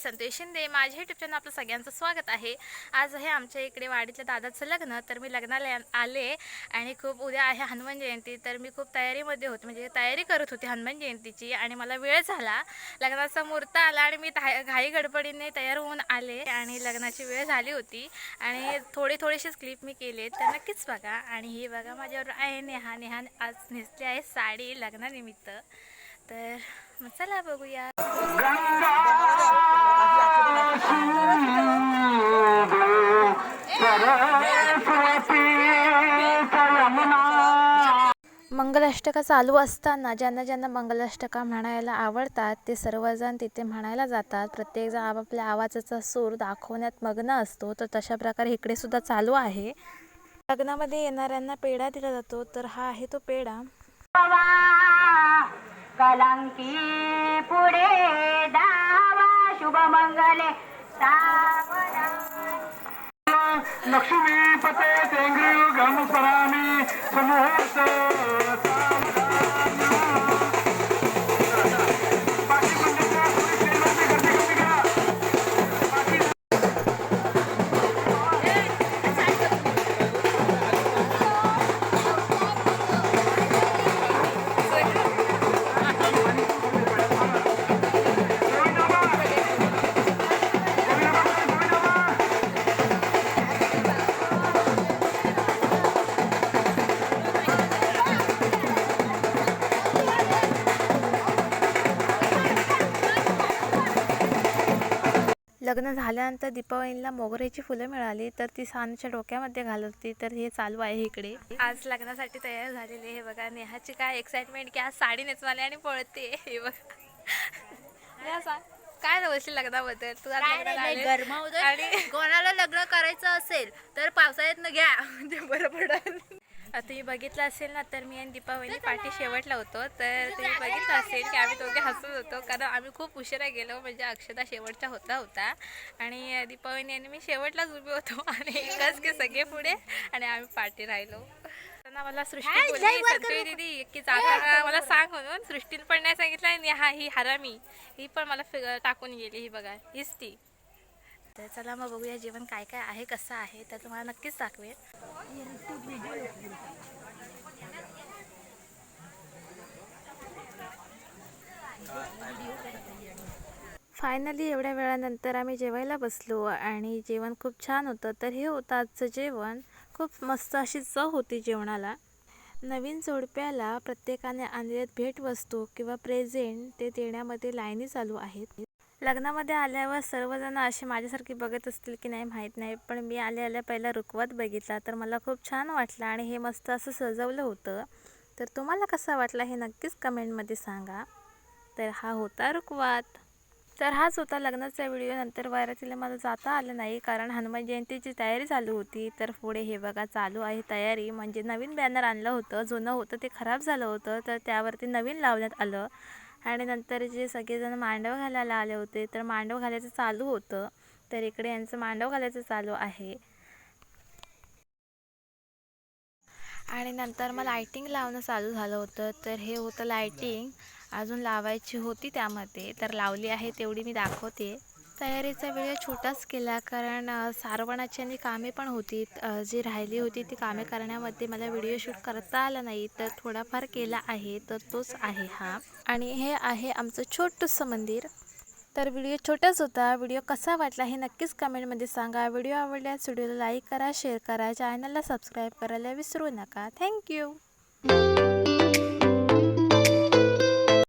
संतोष शिंदे माझ्या YouTube channel आपलं सगळ्यांचं स्वागत आहे. आज आहे आमच्या इकडे वाडीतल्या दादाचं लग्न तर मी लग्नाला आले आणि खूप उद्या आहे हनुमान जयंती तर मी खूप तयारीमध्ये होते. म्हणजे तयारी करत होती हनुमान जयंतीची आणि मला वेळ झाला. लग्नाचा मुहूर्त आला आणि मी धा- घाई गडबडीने तयार होऊन आले आणि लग्नाची वेळ झाली होती. आणि थोडी थोडीशीच क्लिप मी केले तर नक्कीच बघा. आणि ही बघा माझ्यावर आहे नेहा. नेहा आज नेसली आहे साडी लग्नानिमित्त. तर मग चला बघूया. मंगलाष्टका चालू असताना ज्यांना ज्यांना मंगलाष्टका म्हणायला आवडतात ते सर्वजण तिथे म्हणायला जातात. प्रत्येकजण आपापल्या आवाजाचा सूर दाखवण्यात मग्न असतो. तर तशा प्रकारे इकडे सुद्धा चालू आहे. लग्नामध्ये येणाऱ्यांना पेढा दिला जातो. तर हा आहे तो पेढा. कलंकी पुढे दावा शुभ मंगले లక్ష్మీపతే తేంగ్రియు గమ స్మరామి సమూహ लग्न झाल्यानंतर दीपावलीला मोगऱ्याची फुलं मिळाली. तर ती सानूच्या डोक्यामध्ये घालत होती तर हे चालू आहे इकडे. आज लग्नासाठी तयार झालेले हे बघा. नेहाची काय एक्साइटमेंट की आज साडी नेसवाले आणि पळते. हे बघा. नेहा सांग काय बोलशील लग्नाबद्दल? तू आज लग्नाला आलीस? आणि कोणाला लग्न करायचं असेल तर पावसाळ्यात घ्या. म्हणजे बरं पडेल. तुम्ही बघितलं असेल ना तर मी आणि दीपावली पाठी शेवटला होतो. तर तुम्ही बघितलं असेल की आम्ही दोघे हसत होतो कारण आम्ही खूप उशिरा गेलो म्हणजे अक्षता शेवटचा होता होता. आणि दीपावली आणि मी शेवटलाच उभे होतो आणि एकच की सगळे पुढे आणि आम्ही पाठी राहिलो. त्यांना मला सृष्टी बोलली. दीदी की जाताना मला सांग म्हणून सृष्टीने पण नाही सांगितलं आणि हा ही हरामी ही पण मला टाकून गेली ही बघा हीच ती. तर चला मग बघूया जेवण काय काय आहे कसं आहे तर तुम्हाला नक्कीच दाखवेल फायनली एवढ्या वेळानंतर आम्ही जेवायला बसलो आणि जेवण खूप छान होतं. तर हे होतं आजचं जेवण. खूप मस्त अशी चव होती जेवणाला. नवीन जोडप्याला प्रत्येकाने आणलेल्या भेटवस्तू किंवा प्रेझेंट ते देण्यामध्ये लाईनी चालू आहेत. लग्नामध्ये आल्यावर सर्वजण असे माझ्यासारखे बघत असतील की नाही माहीत नाही. पण मी आल्या आल्या पहिला रुकवत बघितला. तर मला खूप छान वाटलं आणि हे मस्त असं सजवलं होतं. तर तुम्हाला कसा वाटला हे नक्कीच कमेंटमध्ये सांगा. तर हा होता रुकवात तर हाच होता लग्नाचा व्हिडिओ. नंतर वरातीला मला जाता आलं नाही कारण हनुमान जयंतीची तयारी चालू होती. तर पुढे हे बघा चालू आहे तयारी. म्हणजे नवीन बॅनर आणलं होतं. जुनं होतं ते खराब झालं होतं. तर त्यावरती नवीन लावण्यात आलं. आणि नंतर जे सगळेजण मांडव घालायला आले होते तर मांडव घालायचं चालू होतं. तर इकडे यांचं मांडव घालायचं चालू आहे. आणि नंतर मग लायटिंग लावणं चालू झालं होतं. तर हे होतं लायटिंग अजून लावायची होती त्यामध्ये तर लावली आहे तेवढी मी दाखवते. तयारीचा वेळ छोटाच केला कारण सारवणाची आणि कामे पण होती. जी राहिली होती ती कामे करण्यामध्ये मला व्हिडिओ शूट करता आला नाही तर थोडाफार केला आहे तर तोच आहे हा. आणि हे आहे आमचं छोटंसं मंदिर. तर व्हिडिओ छोटाच होता. व्हिडिओ कसा वाटला हे नक्कीच कमेंटमध्ये सांगा. व्हिडिओ आवडल्यास व्हिडिओला लाईक करा शेअर करा चॅनलला सबस्क्राईब करायला विसरू नका. थँक्यू